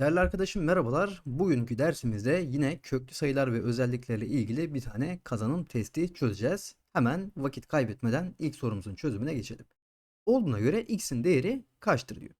Değerli arkadaşım merhabalar. Bugünkü dersimizde yine köklü sayılar ve özelliklerle ilgili bir tane kazanım testi çözeceğiz. Hemen vakit kaybetmeden ilk sorumuzun çözümüne geçelim. Olduğuna göre x'in değeri kaçtır diyor.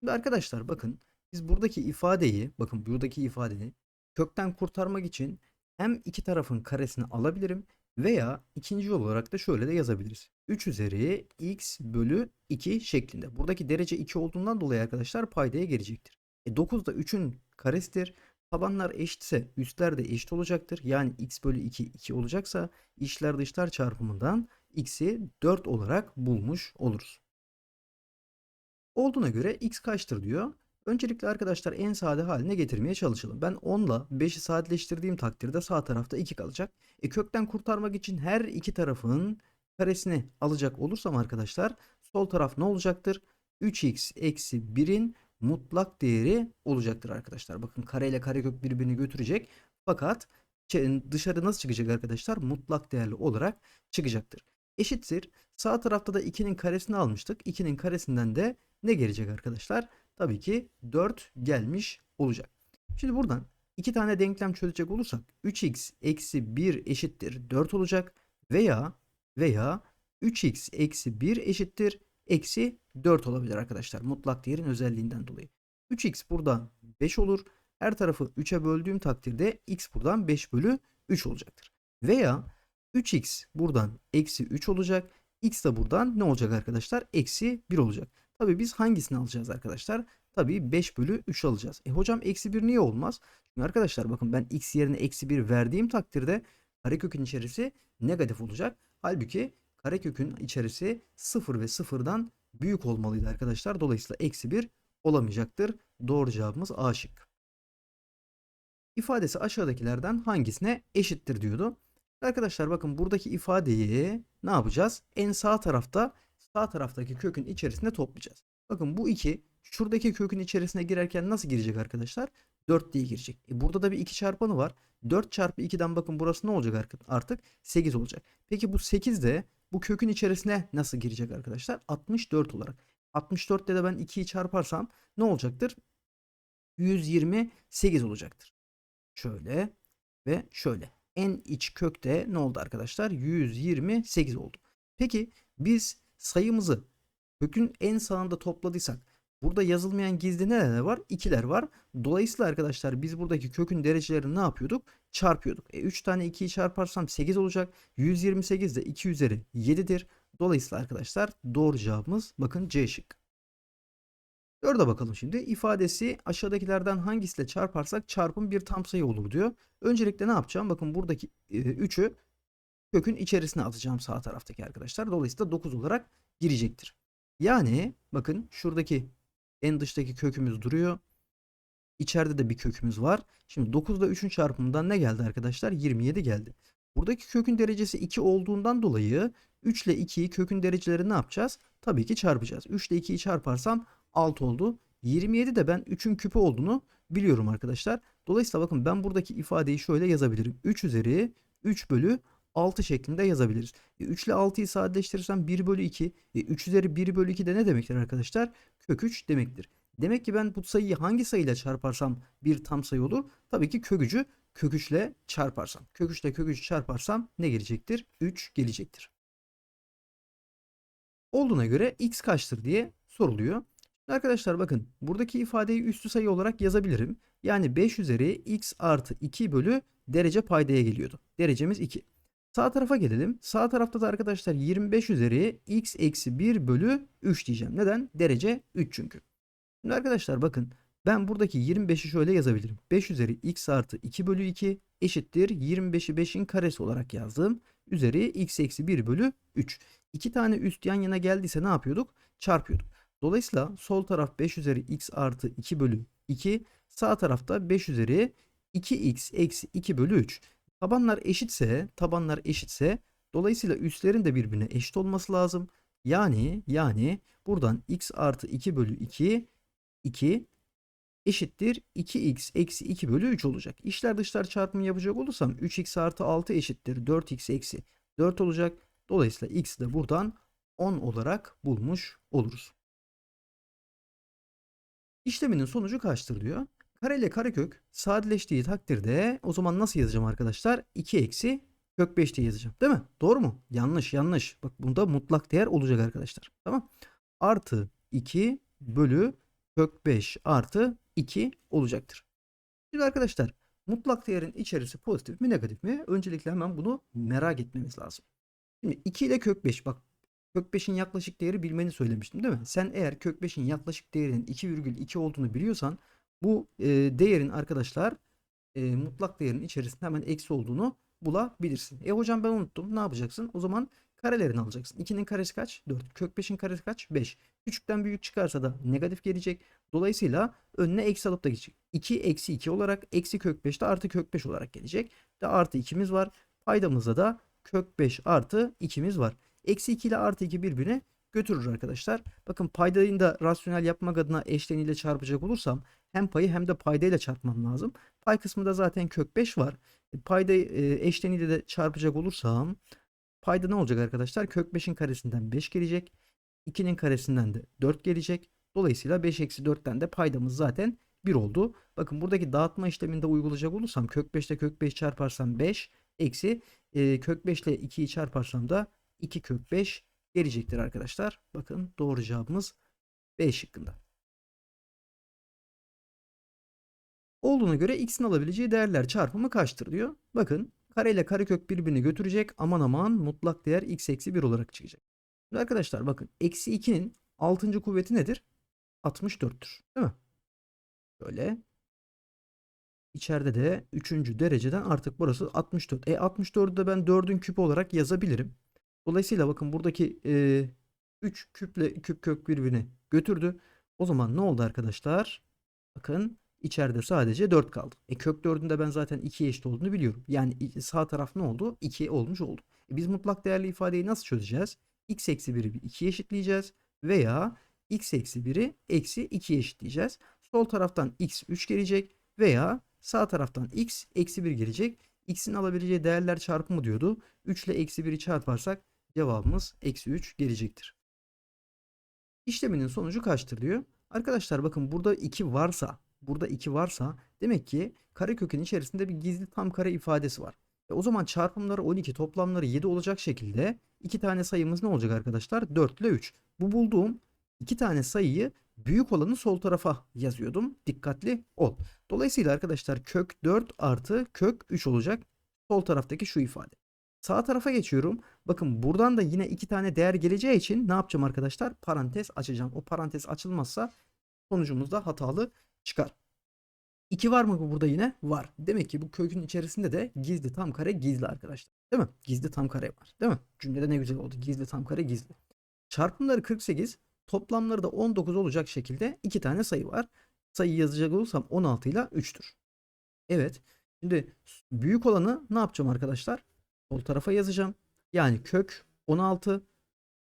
Şimdi arkadaşlar bakın biz buradaki ifadeyi bakın buradaki ifadeyi kökten kurtarmak için hem iki tarafın karesini alabilirim veya ikinci yol olarak da şöyle de yazabiliriz. 3 üzeri x bölü 2 şeklinde. Buradaki derece 2 olduğundan dolayı arkadaşlar paydaya gelecektir. E 9 da 3'ün karesidir. Tabanlar eşitse üstler de eşit olacaktır. Yani x bölü 2 2 olacaksa içler dışlar çarpımından x'i 4 olarak bulmuş oluruz. Olduğuna göre x kaçtır diyor. Öncelikle arkadaşlar en sade haline getirmeye çalışalım. Ben 10 ile 5'i sadeleştirdiğim takdirde sağ tarafta 2 kalacak. E kökten kurtarmak için her iki tarafın karesini alacak olursam arkadaşlar sol taraf ne olacaktır? 3x eksi 1'in mutlak değeri olacaktır arkadaşlar. Bakın kare ile karekök birbirini götürecek. Fakat dışarı nasıl çıkacak arkadaşlar? Mutlak değerli olarak çıkacaktır. Eşittir. Sağ tarafta da 2'nin karesini almıştık. 2'nin karesinden de ne gelecek arkadaşlar? Tabii ki 4 gelmiş olacak. Şimdi buradan iki tane denklem çözecek olursak 3x eksi 1 eşittir 4 olacak veya veya 3x eksi 1 eşittir eksi 4 olabilir arkadaşlar. Mutlak değerin özelliğinden dolayı. 3x buradan 5 olur. Her tarafı 3'e böldüğüm takdirde x buradan 5 bölü 3 olacaktır. Veya 3x buradan eksi 3 olacak. x de buradan ne olacak arkadaşlar? Eksi 1 olacak. Tabi biz hangisini alacağız arkadaşlar? Tabi 5 bölü 3 alacağız. E hocam eksi 1 niye olmaz? Çünkü arkadaşlar bakın ben x yerine eksi 1 verdiğim takdirde karekökün içerisi negatif olacak. Halbuki karekökün içerisi 0 ve 0'dan büyük olmalıydı arkadaşlar. Dolayısıyla eksi 1 olamayacaktır. Doğru cevabımız A şık. İfadesi aşağıdakilerden hangisine eşittir diyordu. Arkadaşlar bakın buradaki ifadeyi ne yapacağız? En sağ tarafta sağ taraftaki kökün içerisine toplayacağız. Bakın bu 2 şuradaki kökün içerisine girerken nasıl girecek arkadaşlar? 4 diye girecek. E burada da bir 2 çarpanı var. 4 çarpı 2'den bakın burası ne olacak artık? 8 olacak. Peki bu 8 de bu kökün içerisine nasıl girecek arkadaşlar? 64 olarak. 64 ile de ben 2'yi çarparsam ne olacaktır? 128 olacaktır. Şöyle ve şöyle. En iç kökte ne oldu arkadaşlar? 128 oldu. Peki biz sayımızı kökün en sağında topladıysak burada yazılmayan gizli neler var? İkiler var. Dolayısıyla arkadaşlar biz buradaki kökün derecelerini ne yapıyorduk? Çarpıyorduk. E 3 tane 2'yi çarparsam 8 olacak. 128 de 2 üzeri 7'dir. Dolayısıyla arkadaşlar doğru cevabımız bakın C şık. Dörde bakalım şimdi. İfadesi aşağıdakilerden hangisiyle çarparsak çarpım bir tam sayı olur diyor. Öncelikle ne yapacağım? Bakın buradaki 3'ü kökün içerisine atacağım sağ taraftaki arkadaşlar. Dolayısıyla 9 olarak girecektir. Yani bakın şuradaki en dıştaki kökümüz duruyor. İçeride de bir kökümüz var. Şimdi 9 ile 3'ün çarpımından ne geldi arkadaşlar? 27 geldi. Buradaki kökün derecesi 2 olduğundan dolayı 3 ile 2'yi kökün dereceleri ne yapacağız? Tabii ki çarpacağız. 3 ile 2'yi çarparsam 6 oldu. 27 de ben 3'ün küpü olduğunu biliyorum arkadaşlar. Dolayısıyla bakın ben buradaki ifadeyi şöyle yazabilirim. 3 üzeri 3 bölü 6 şeklinde yazabiliriz. E, 3 ile 6'yı sadeleştirirsem 1 bölü 2. E, 3 üzeri 1 bölü 2 de ne demektir arkadaşlar? Kök 3 demektir. Demek ki ben bu sayıyı hangi sayıyla çarparsam bir tam sayı olur? Tabii ki kök 3 ile çarparsam. Kök 3 ile kök 3 çarparsam ne gelecektir? 3 gelecektir. Olduğuna göre x kaçtır diye soruluyor. Arkadaşlar bakın buradaki ifadeyi üstü sayı olarak yazabilirim. Yani 5 üzeri x artı 2 bölü derece paydaya geliyordu. Derecemiz 2. Sağ tarafa gelelim. Sağ tarafta da arkadaşlar 25 üzeri x eksi 1 bölü 3 diyeceğim. Neden? Derece 3 çünkü. Şimdi arkadaşlar bakın ben buradaki 25'i şöyle yazabilirim. 5 üzeri x artı 2 bölü 2 eşittir 25'i 5'in karesi olarak yazdım. Üzeri x eksi 1 bölü 3. İki tane üst yan yana geldiyse ne yapıyorduk? Çarpıyorduk. Dolayısıyla sol taraf 5 üzeri x artı 2 bölü 2. Sağ tarafta 5 üzeri 2x eksi 2 bölü 3. Tabanlar eşitse, tabanlar eşitse dolayısıyla üstlerin de birbirine eşit olması lazım. Yani yani buradan x artı 2 bölü 2 2 eşittir 2x eksi 2 bölü 3 olacak. İşler dışlar çarpımı yapacak olursam 3x artı 6 eşittir 4x eksi 4 olacak. Dolayısıyla x de buradan 10 olarak bulmuş oluruz. İşleminin sonucu kaçtır diyor. Kare ile karekök sadeleştiği takdirde o zaman nasıl yazacağım arkadaşlar? 2 eksi kök 5 diye yazacağım. Değil mi? Doğru mu? Yanlış yanlış. Bak bunda mutlak değer olacak arkadaşlar. Tamam. Artı 2 bölü kök 5 artı 2 olacaktır. Şimdi arkadaşlar mutlak değerin içerisi pozitif mi negatif mi? Öncelikle hemen bunu merak etmemiz lazım. Şimdi 2 ile kök 5 bak kök 5'in yaklaşık değeri bilmeni söylemiştim değil mi? Sen eğer kök 5'in yaklaşık değerinin 2,2 olduğunu biliyorsan bu e, değerin arkadaşlar e, mutlak değerin içerisinde hemen eksi olduğunu bulabilirsin. E hocam ben unuttum. Ne yapacaksın? O zaman karelerini alacaksın. 2'nin karesi kaç? 4. Kök 5'in karesi kaç? 5. Küçükten büyük çıkarsa da negatif gelecek. Dolayısıyla önüne eksi alıp da geçecek. 2 eksi 2 olarak eksi kök 5 de artı kök 5 olarak gelecek. De artı 2'miz var. Paydamızda da kök 5 artı 2'miz var. Eksi 2 ile artı 2 birbirine götürür arkadaşlar. Bakın paydayı da rasyonel yapmak adına eşleniyle çarpacak olursam hem payı hem de paydayla çarpmam lazım. Pay kısmında zaten kök 5 var. E, Paydayı e, eşleniyle de çarpacak olursam payda ne olacak arkadaşlar? Kök 5'in karesinden 5 gelecek. 2'nin karesinden de 4 gelecek. Dolayısıyla 5 eksi 4'ten de paydamız zaten 1 oldu. Bakın buradaki dağıtma işleminde uygulayacak olursam kök 5 ile kök 5 çarparsam 5 eksi e, kök 5 ile 2'yi çarparsam da 2 kök 5 gelecektir arkadaşlar. Bakın doğru cevabımız B şıkkında. Olduğuna göre x'in alabileceği değerler çarpımı kaçtır diyor. Bakın kare ile karekök birbirini götürecek. Aman aman mutlak değer x eksi 1 olarak çıkacak. Şimdi arkadaşlar bakın eksi 2'nin 6. kuvveti nedir? 64'tür. Değil mi? Böyle. İçeride de 3. dereceden artık burası 64. E 64'ü de ben 4'ün küpü olarak yazabilirim. Dolayısıyla bakın buradaki e, 3 küple küp kök birbirini götürdü. O zaman ne oldu arkadaşlar? Bakın içeride sadece 4 kaldı. E kök 4'ün de ben zaten 2'ye eşit olduğunu biliyorum. Yani sağ taraf ne oldu? 2 olmuş oldu. E biz mutlak değerli ifadeyi nasıl çözeceğiz? x eksi 1'i 2'ye eşitleyeceğiz. Veya x eksi 1'i eksi 2'ye eşitleyeceğiz. Sol taraftan x 3 gelecek. Veya sağ taraftan x eksi 1 gelecek. x'in alabileceği değerler çarpımı diyordu. 3 ile eksi 1'i çarparsak cevabımız eksi 3 gelecektir. İşleminin sonucu kaçtır diyor. Arkadaşlar bakın burada 2 varsa burada 2 varsa demek ki karekökün içerisinde bir gizli tam kare ifadesi var. E o zaman çarpımları 12 toplamları 7 olacak şekilde iki tane sayımız ne olacak arkadaşlar? 4 ile 3. Bu bulduğum iki tane sayıyı büyük olanı sol tarafa yazıyordum. Dikkatli ol. Dolayısıyla arkadaşlar kök 4 artı kök 3 olacak. Sol taraftaki şu ifade. Sağ tarafa geçiyorum. Bakın buradan da yine iki tane değer geleceği için ne yapacağım arkadaşlar? Parantez açacağım. O parantez açılmazsa sonucumuz da hatalı çıkar. 2 var mı burada yine? Var. Demek ki bu kökün içerisinde de gizli tam kare gizli arkadaşlar. Değil mi? Gizli tam kare var. Değil mi? Cümlede ne güzel oldu. Gizli tam kare gizli. Çarpımları 48, toplamları da 19 olacak şekilde iki tane sayı var. Sayı yazacak olursam 16 ile 3'tür. Evet. Şimdi büyük olanı ne yapacağım arkadaşlar? Sol tarafa yazacağım. Yani kök 16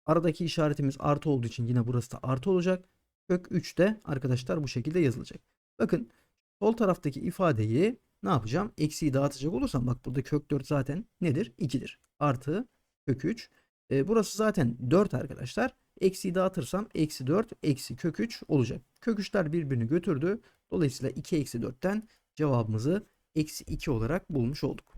aradaki işaretimiz artı olduğu için yine burası da artı olacak. Kök 3 de arkadaşlar bu şekilde yazılacak. Bakın sol taraftaki ifadeyi ne yapacağım? Eksiyi dağıtacak olursam bak burada kök 4 zaten nedir? 2'dir. Artı kök 3. E, burası zaten 4 arkadaşlar. Eksiyi dağıtırsam eksi 4 eksi kök 3 olacak. Kök 3'ler birbirini götürdü. Dolayısıyla 2 eksi 4'ten cevabımızı eksi 2 olarak bulmuş olduk.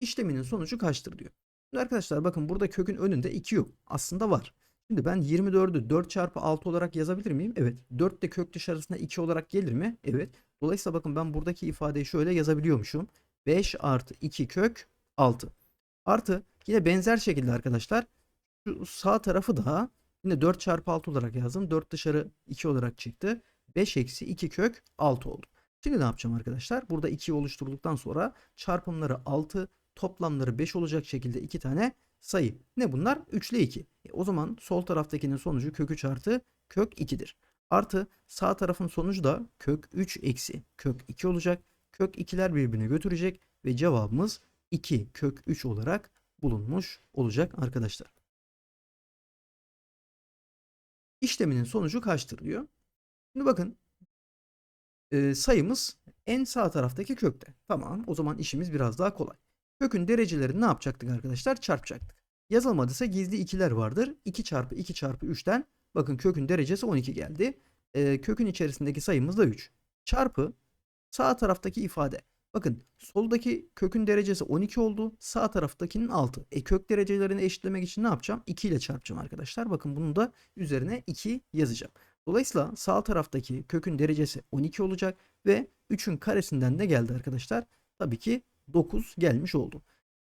İşleminin sonucu kaçtır diyor. Şimdi arkadaşlar bakın burada kökün önünde 2 yok. Aslında var. Şimdi ben 24'ü 4 çarpı 6 olarak yazabilir miyim? Evet. 4 de kök dışarısına 2 olarak gelir mi? Evet. Dolayısıyla bakın ben buradaki ifadeyi şöyle yazabiliyormuşum. 5 artı 2 kök 6. Artı yine benzer şekilde arkadaşlar şu sağ tarafı da yine 4 çarpı 6 olarak yazdım. 4 dışarı 2 olarak çıktı. 5 eksi 2 kök 6 oldu. Şimdi ne yapacağım arkadaşlar? Burada 2'yi oluşturduktan sonra çarpımları 6 toplamları 5 olacak şekilde 2 tane sayı. Ne bunlar? 3 ile 2. E, o zaman sol taraftakinin sonucu kök 3 artı kök 2'dir. Artı sağ tarafın sonucu da kök 3 eksi kök 2 olacak. Kök 2'ler birbirini götürecek ve cevabımız 2 kök 3 olarak bulunmuş olacak arkadaşlar. İşleminin sonucu kaçtır diyor. Şimdi bakın e, sayımız en sağ taraftaki kökte. Tamam o zaman işimiz biraz daha kolay. Kökün derecelerini ne yapacaktık arkadaşlar? Çarpacaktık. Yazılmadıysa gizli ikiler vardır. 2 çarpı 2 çarpı 3'ten bakın kökün derecesi 12 geldi. E, kökün içerisindeki sayımız da 3. çarpı sağ taraftaki ifade. Bakın soldaki kökün derecesi 12 oldu. Sağ taraftakinin 6. E kök derecelerini eşitlemek için ne yapacağım? 2 ile çarpacağım arkadaşlar. Bakın bunu da üzerine 2 yazacağım. Dolayısıyla sağ taraftaki kökün derecesi 12 olacak ve 3'ün karesinden ne geldi arkadaşlar? Tabii ki 9 gelmiş oldu.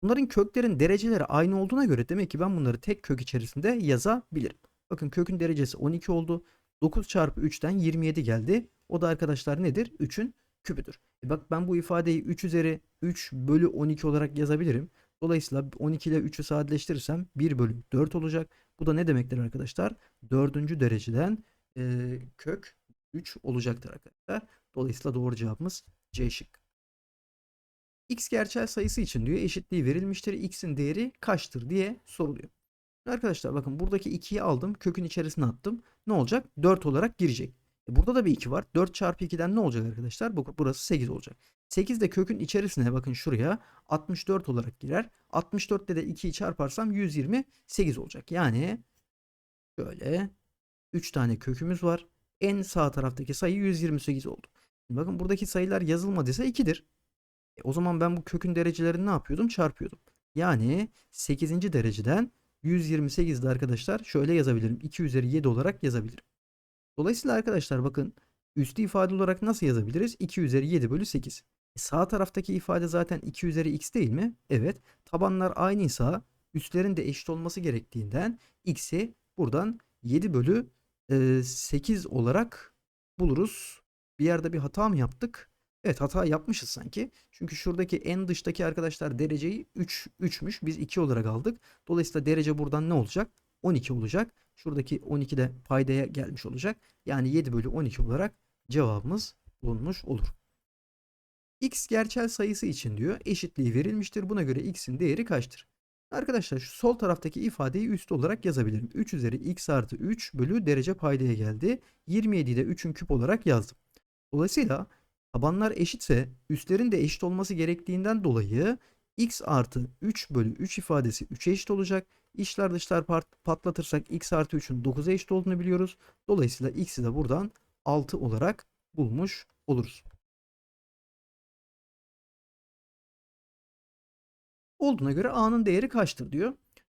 Bunların köklerin dereceleri aynı olduğuna göre demek ki ben bunları tek kök içerisinde yazabilirim. Bakın kökün derecesi 12 oldu. 9 çarpı 3'ten 27 geldi. O da arkadaşlar nedir? 3'ün küpüdür. E bak ben bu ifadeyi 3 üzeri 3 bölü 12 olarak yazabilirim. Dolayısıyla 12 ile 3'ü sadeleştirirsem 1 bölü 4 olacak. Bu da ne demektir arkadaşlar? 4. dereceden e, kök 3 olacaktır arkadaşlar. Dolayısıyla doğru cevabımız C şıkkı. X gerçel sayısı için diyor eşitliği verilmiştir. X'in değeri kaçtır diye soruluyor. Arkadaşlar bakın buradaki 2'yi aldım. Kökün içerisine attım. Ne olacak? 4 olarak girecek. E burada da bir 2 var. 4 çarpı 2'den ne olacak arkadaşlar? Bu- Burası 8 olacak. 8 de kökün içerisine bakın şuraya 64 olarak girer. 64'te de 2'yi çarparsam 128 olacak. Yani şöyle 3 tane kökümüz var. En sağ taraftaki sayı 128 oldu. Bakın buradaki sayılar yazılmadıysa 2'dir. E, o zaman ben bu kökün derecelerini ne yapıyordum? Çarpıyordum. Yani 8. dereceden 128'de arkadaşlar şöyle yazabilirim. 2 üzeri 7 olarak yazabilirim. Dolayısıyla arkadaşlar bakın üstü ifade olarak nasıl yazabiliriz? 2 üzeri 7 bölü 8. E, sağ taraftaki ifade zaten 2 üzeri x değil mi? Evet. Tabanlar aynıysa üstlerin de eşit olması gerektiğinden x'i buradan 7 bölü e, 8 olarak buluruz. Bir yerde bir hata mı yaptık? Evet hata yapmışız sanki. Çünkü şuradaki en dıştaki arkadaşlar dereceyi 3 3'müş. Biz 2 olarak aldık. Dolayısıyla derece buradan ne olacak? 12 olacak. Şuradaki 12 de paydaya gelmiş olacak. Yani 7 bölü 12 olarak cevabımız bulunmuş olur. X gerçel sayısı için diyor eşitliği verilmiştir. Buna göre x'in değeri kaçtır? Arkadaşlar şu sol taraftaki ifadeyi üst olarak yazabilirim. 3 üzeri x artı 3 bölü derece paydaya geldi. 27'yi de 3'ün küp olarak yazdım. Dolayısıyla tabanlar eşitse üstlerin de eşit olması gerektiğinden dolayı x artı 3 bölü 3 ifadesi 3'e eşit olacak. İşler dışlar patlatırsak x artı 3'ün 9'a eşit olduğunu biliyoruz. Dolayısıyla x'i de buradan 6 olarak bulmuş oluruz. Olduğuna göre a'nın değeri kaçtır diyor.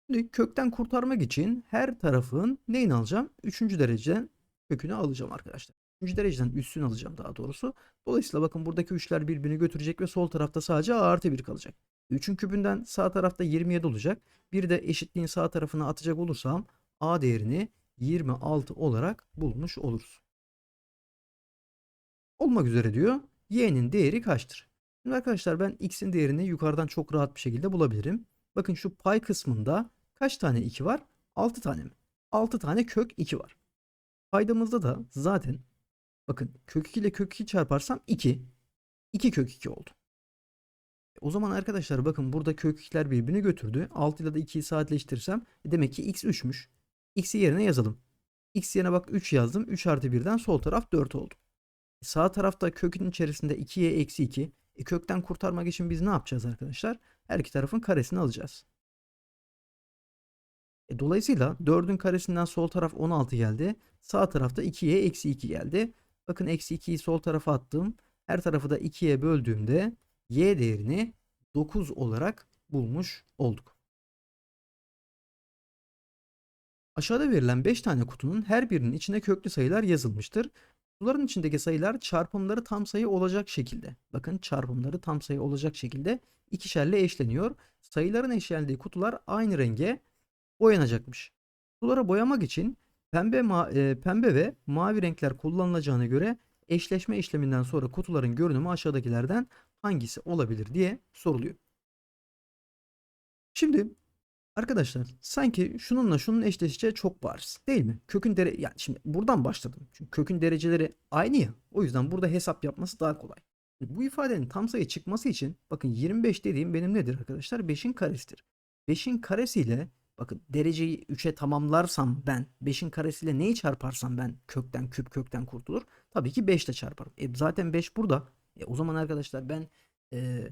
Şimdi kökten kurtarmak için her tarafın neyini alacağım? Üçüncü dereceden kökünü alacağım arkadaşlar. Üçüncü dereceden üstünü alacağım daha doğrusu. Dolayısıyla bakın buradaki üçler birbirini götürecek ve sol tarafta sadece a artı 1 kalacak. 3'ün küpünden sağ tarafta 27 olacak. Bir de eşitliğin sağ tarafına atacak olursam a değerini 26 olarak bulmuş oluruz. Olmak üzere diyor. Y'nin değeri kaçtır? Şimdi arkadaşlar ben x'in değerini yukarıdan çok rahat bir şekilde bulabilirim. Bakın şu pay kısmında kaç tane 2 var? 6 tane mi? 6 tane kök 2 var. Paydamızda da zaten bakın kök 2 ile kök 2 çarparsam 2. 2 kök 2 oldu. E, O zaman arkadaşlar bakın burada kök 2'ler birbirini götürdü. 6 ile de 2'yi sadeleştirirsem e, demek ki x 3'müş. X'i yerine yazalım. X yerine bak 3 yazdım. 3 artı 1'den sol taraf 4 oldu. E, Sağ tarafta kökün içerisinde 2'ye eksi 2. E, kökten kurtarmak için biz ne yapacağız arkadaşlar? Her iki tarafın karesini alacağız. E, dolayısıyla 4'ün karesinden sol taraf 16 geldi. Sağ tarafta 2'ye eksi 2 geldi. Bakın eksi 2'yi sol tarafa attım. Her tarafı da 2'ye böldüğümde y değerini 9 olarak bulmuş olduk. Aşağıda verilen 5 tane kutunun her birinin içine köklü sayılar yazılmıştır. Kutuların içindeki sayılar çarpımları tam sayı olacak şekilde. Bakın çarpımları tam sayı olacak şekilde ikişerle eşleniyor. Sayıların eşlendiği kutular aynı renge boyanacakmış. Kutulara boyamak için pembe, ma- e, pembe ve mavi renkler kullanılacağına göre eşleşme işleminden sonra kutuların görünümü aşağıdakilerden hangisi olabilir diye soruluyor. Şimdi Arkadaşlar sanki şununla şunun eşleşeceği çok bariz değil mi? Kökün dere yani şimdi buradan başladım. Çünkü kökün dereceleri aynı ya. O yüzden burada hesap yapması daha kolay. Bu ifadenin tam sayı çıkması için bakın 25 dediğim benim nedir arkadaşlar? 5'in karesidir. 5'in karesiyle bakın dereceyi 3'e tamamlarsam ben 5'in karesiyle neyi çarparsam ben kökten küp kökten kurtulur. Tabii ki 5 ile çarparım. E, zaten 5 burada. E, o zaman arkadaşlar ben e,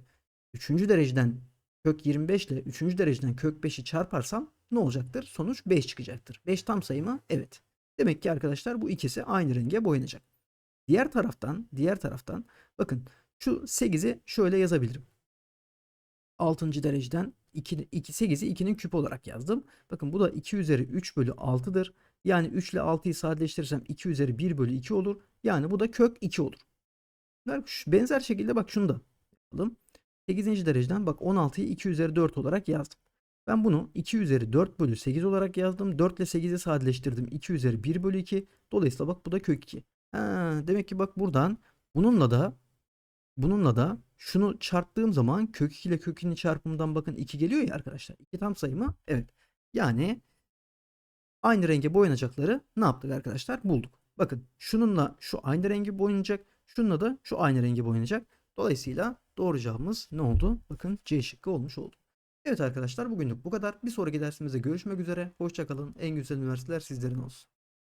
3. dereceden kök 25 ile 3. dereceden kök 5'i çarparsam ne olacaktır? Sonuç 5 çıkacaktır. 5 tam sayı mı? Evet. Demek ki arkadaşlar bu ikisi aynı renge boyanacak. Diğer taraftan, diğer taraftan bakın şu 8'i şöyle yazabilirim. 6. dereceden 2, 2 8'i 2'nin küpü olarak yazdım. Bakın bu da 2 üzeri 3 bölü 6'dır. Yani 3 ile 6'yı sadeleştirirsem 2 üzeri 1 bölü 2 olur. Yani bu da kök 2 olur. Benzer şekilde bak şunu da yapalım. 8. dereceden bak 16'yı 2 üzeri 4 olarak yazdım. Ben bunu 2 üzeri 4 bölü 8 olarak yazdım. 4 ile 8'i sadeleştirdim. 2 üzeri 1 bölü 2. Dolayısıyla bak bu da kök 2. Ha, demek ki bak buradan bununla da bununla da şunu çarptığım zaman kök 2 ile kök 2'nin çarpımından bakın 2 geliyor ya arkadaşlar. 2 tam sayı mı? Evet. Yani aynı renge boyanacakları ne yaptık arkadaşlar? Bulduk. Bakın şununla şu aynı rengi boyanacak. Şununla da şu aynı rengi boyanacak. Dolayısıyla doğru cevabımız ne oldu? Bakın C şıkkı olmuş oldu. Evet arkadaşlar bugünlük bu kadar. Bir sonraki dersimizde görüşmek üzere. Hoşçakalın. En güzel üniversiteler sizlerin olsun.